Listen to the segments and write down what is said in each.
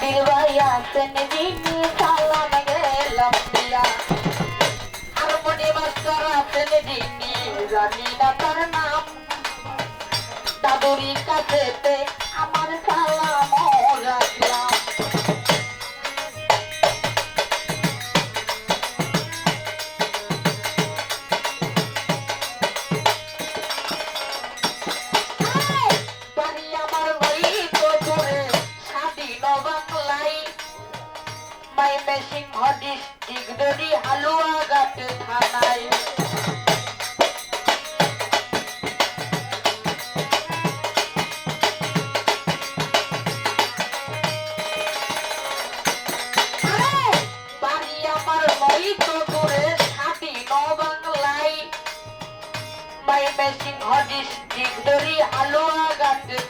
Bilbao, Senegini, Salam, Lambia. পাইবে সিংহ district দড়ি হালুয়া গাতে থানায় পাইবে সিংহ ডিস্ট্রিক্ট দড়ি হালুয়া গাতে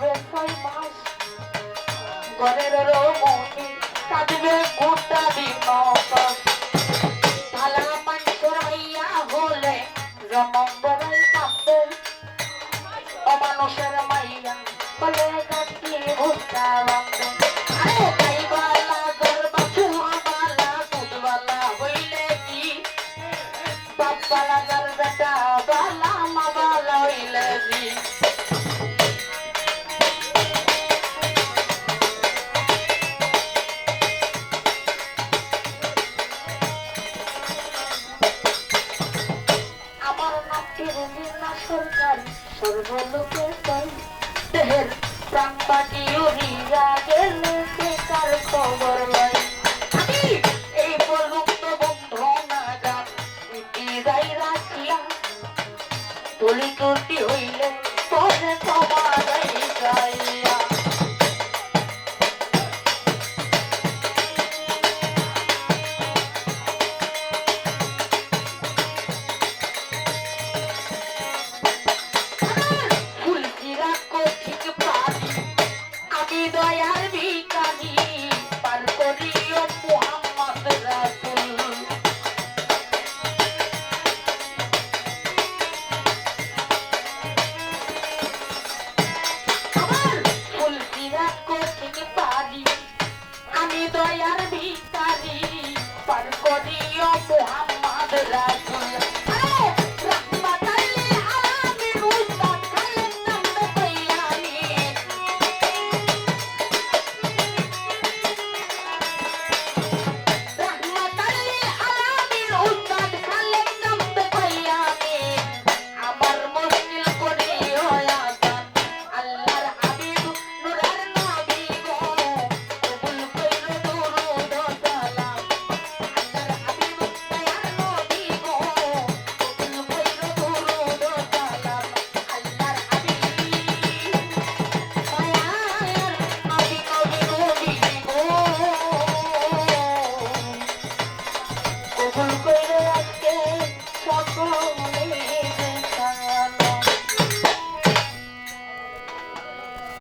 কাটবে ছয় মাস। ঘরের রমণী কাটবে গোটা বিমকর থালা মান করাইয়া হলে রমন বড়াই কাঁপবে অমানুষের মাইয়া বলে কাটিয়ে ভুটা বাঁধবে না সরকার সর্বলোকের দেহের প্রাণ পাটি অভিযোগের লোকে কার খবর লয় মোহাম্মদ রাসুল